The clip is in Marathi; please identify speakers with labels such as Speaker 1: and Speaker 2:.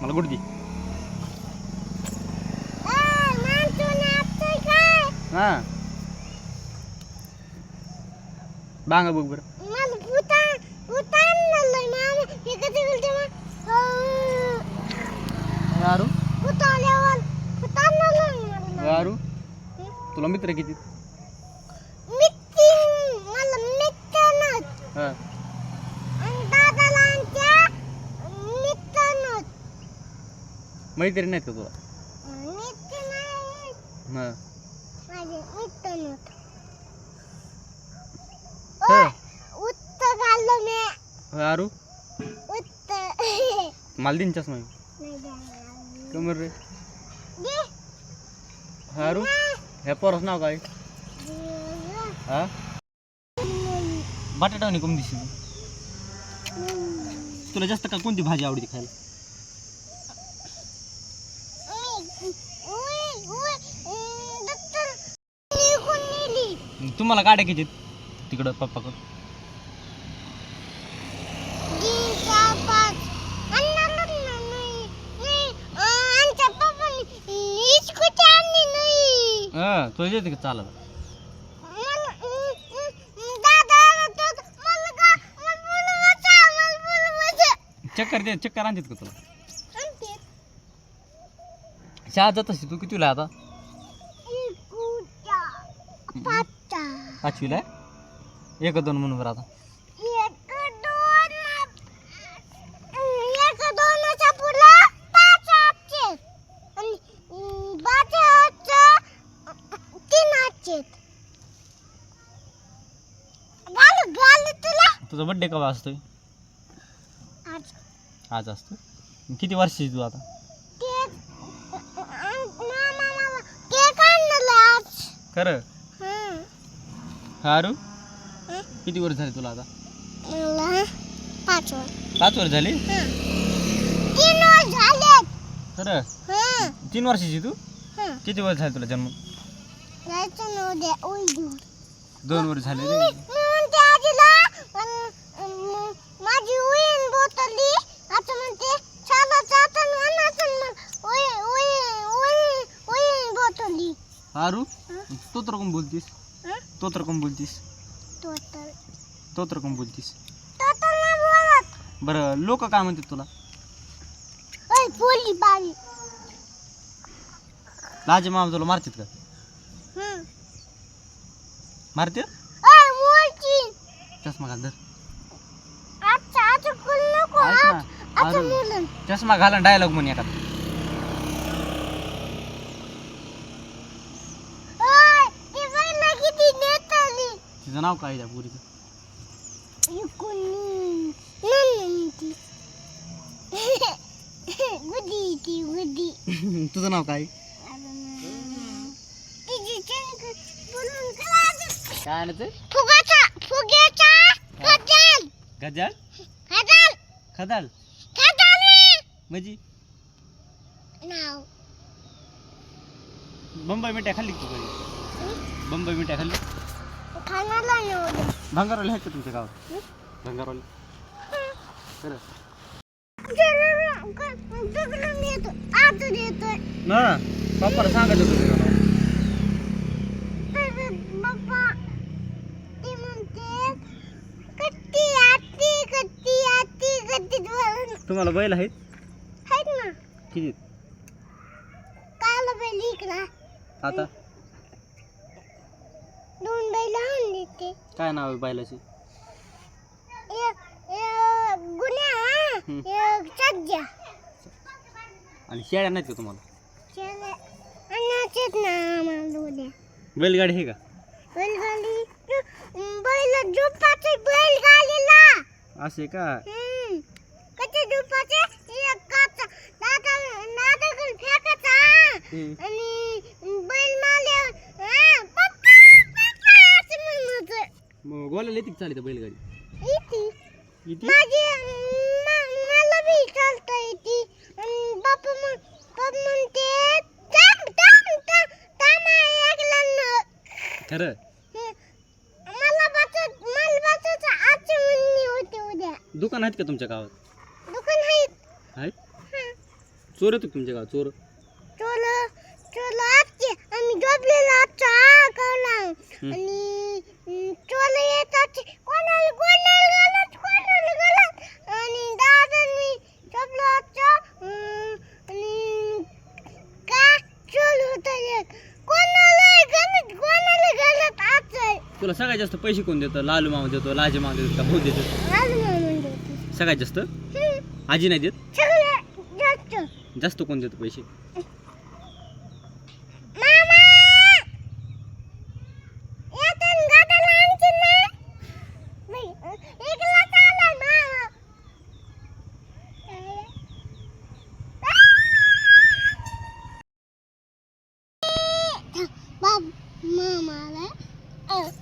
Speaker 1: मला गुड दे हा. बांगा बघ बरं. यारू यारू तुला मित्र किती? हा. मैत्रीण नाहीत का तुला? हा. हा.
Speaker 2: उत्तर घाललो मी.
Speaker 1: यारू
Speaker 2: उत्तर
Speaker 1: मला दिन चष्मा. कमर रे.
Speaker 2: दे.
Speaker 1: यारू ह्या पोराचं नाव काय? हा? बटाटा कोण दिसली तुला जास्त का कोणती भाजी आवडते खायला? तुम्हाला गाड्या किती आहेत? तिकडं पप्पाकडं. हा तुला येते का? चालायला चक्कर दे चक्कर आणतात का तुला? शाळा जात असते तू कितीला आहे आता? पाचवीला आहे? एक दोन म्हणून बरं आता. तुझा बड्डे केव्हा असतोय?
Speaker 2: आज.
Speaker 1: आज असतो किती वर्षाची तू आता? खरं. हारू? किती वर्ष झाले तुला आता?
Speaker 2: मला पाच वर
Speaker 1: पाच वर्ष झाली?
Speaker 2: तीन वर झालेत.
Speaker 1: खरं?
Speaker 2: हं.
Speaker 1: तीन वर्षाची तू?
Speaker 2: हं.
Speaker 1: किती वर्ष झाले तुला जन्म?
Speaker 2: जायचं ना उद्या उद्या
Speaker 1: दोन वर्ष झाले
Speaker 2: मी
Speaker 1: रे.
Speaker 2: मी म्हणते आजीला अन- अन माझी उईन बोतली आता म्हणते चालत उईन बोतली
Speaker 1: हारू
Speaker 2: हं?
Speaker 1: तो तर कोण बोलतीस? तो तर कोण बोलतीस
Speaker 2: तो तर
Speaker 1: कोण बोलतीस बरं लोक काय म्हणतात तुला लाजे मामा तुला मारतात का
Speaker 2: हं मोलची
Speaker 1: चष्मा घाल धर ऐक ना.
Speaker 2: मुलं
Speaker 1: चष्मा घाला डायलॉग म्हणे एखादा नाव काय त्या पुरीचं? तुझं नाव काय?
Speaker 2: तिची
Speaker 1: काय आणायचं
Speaker 2: फुगाचा फुग्याचा खजाल
Speaker 1: गजाल?
Speaker 2: खजाल
Speaker 1: खदाल? म्हणजे?
Speaker 2: नाव
Speaker 1: बंबई मिठाई खाल्ली का तू कधी? बंबई मिठाई खाल्ली?
Speaker 2: खाणाला नव्हतं
Speaker 1: भंगारवाले आहेत का तुमच्या गावात? भंगारवाले. खरं.
Speaker 2: तिकडून येतो आतून येतोय.
Speaker 1: ना पप्पाला सांगायचं तुझं नाव
Speaker 2: तर बाप्पा ती म्हणते कट्टी
Speaker 1: तुम्हाला बैल आहेत?
Speaker 2: आहेत ना.
Speaker 1: किती?
Speaker 2: काल बैल इकडा.
Speaker 1: आता?
Speaker 2: दोन बैल आणून देते
Speaker 1: काय नाव आहे बैलाचे?
Speaker 2: एक एक गुन्हा
Speaker 1: हम्म.
Speaker 2: एक सज्जा.
Speaker 1: आणि शेळ्या नाहीत का तुम्हाला?
Speaker 2: चले अन्नाचेच ना आम्हाला उद्या.
Speaker 1: बैलगाडी आहे का?
Speaker 2: बैलगाडी? बैल झोपाचे बैलगाडीला
Speaker 1: असे का?
Speaker 2: हम्म. कसे झोपाचे एक काचा दादा दादाकडे फेकायचा.
Speaker 1: हम्म.
Speaker 2: आणि बैल मारल्यावर हा, पप्पा पप्पा असं म्हणायचं
Speaker 1: मग गोल्याला येते चालते बैलगाडी?
Speaker 2: इथे
Speaker 1: किती
Speaker 2: माझी म- मला बी चालता येते. आणि बापा मग बाप म्हणते थांब थांब थांब थांब ऐकलं
Speaker 1: खरं?
Speaker 2: मला बसत मला बसत आजची म्हणणी होते उद्या.
Speaker 1: दुकान आहेत का तुमच्या गावात?
Speaker 2: दुकान आहेत.
Speaker 1: आहेत? चोर येतो तुमच्या गावात? चोर?
Speaker 2: चोल चोल आजचे. आम्ही झोपलेलो आजचा आकवला
Speaker 1: हम्म.
Speaker 2: आणि अं, चोल येतात. कोणाला कोणाला घालत कोणाला घालत. आणि दादा मी झोपलो आजचा अं, आणि का चोल होता एक कोणाला घालत कोणाला आजचं
Speaker 1: तुला सगळ्यात जास्त पैसे कोण देतं? लालू मामा देतो लाजे मामा देतो का भाऊ देतो. सगळ्यात जास्त?
Speaker 2: हम्म,
Speaker 1: आजी नाही देत?
Speaker 2: सगळ्यात जास्त.
Speaker 1: जास्त कोण देतो पैसे? normalde. Evet.